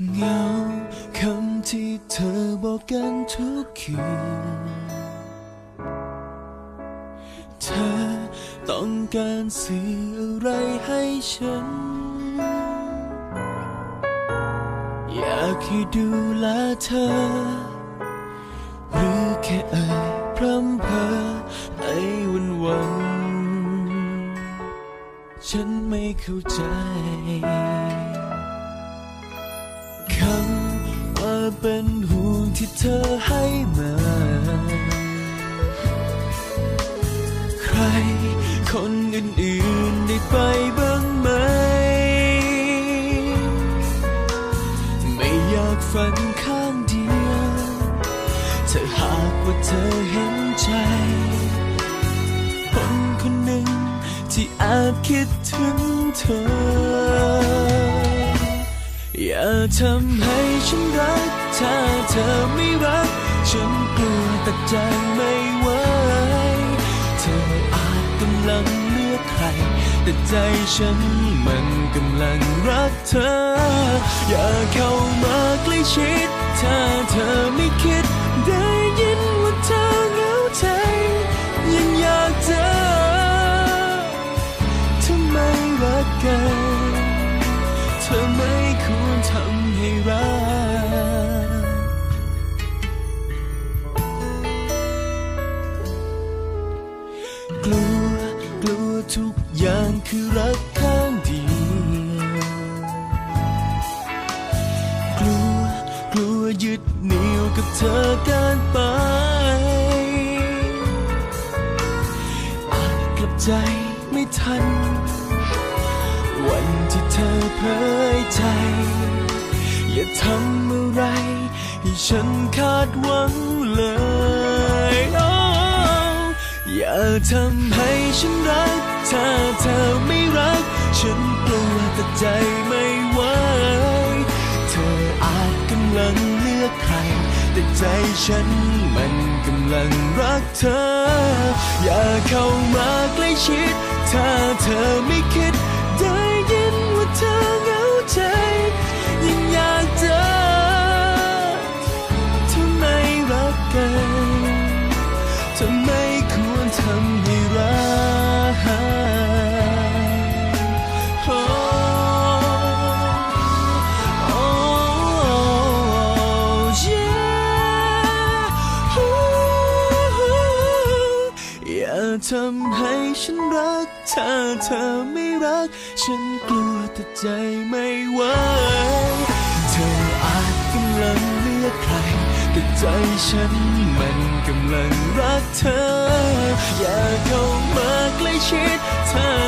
เงาคำที่เธอบอกกันทุกคืนเธอต้องการสื่ออะไรให้ฉัน อยากให้ดูแลเธอ หรือแค่เอ่ยพร่ำเพอให้วันวันๆฉันไม่เข้าใจ เป็นห่วงที่เธอให้มา ใครคนอื่นๆได้ไปบ้างไหม ไม่อยากฝันข้างเดียวถ้าหากว่าเธอเห็นใจ คนคนหนึ่งที่อาจคิดถึงเธอ อย่าทำให้ฉันร ถ้าเธอไม่รัก ฉันกลัวตัดใจไม่ไหวเธออาจกำลังเลือกใคร แต่ใจฉันมันกำลังรักเธอ อย่าเข้ามาใกล้ชิด ถ้าเธอไม่คิดได้ กลัว กลัวทุกอย่างคือรักข้างเดียวกลัว กลัวยึดเหนี่ยวกับเธอเกินไปอาจกลับใจไม่ทัน วันที่เธอเผยใจ อย่าทำอะไรให้ฉันคาดหวังเลย อย่าทำให้ฉันรัก ถ้าเธอไม่รัก ฉันกลัวแต่ใจไม่ไหวเธออาจกำลังเลือกใคร แต่ใจฉันมันกำลังรักเธอ อย่าเข้ามาใกล้ชิด ถ้าเธอไม่คิดได้ ทำให้ฉันรัก ถ้าเธอไม่รัก ฉันกลัวแต่ใจไม่ไหวเธออาจกำลังเลือกใคร แต่ใจฉันมันกำลังรักเธอ อย่าเข้ามาใกล้ชิด ถ้า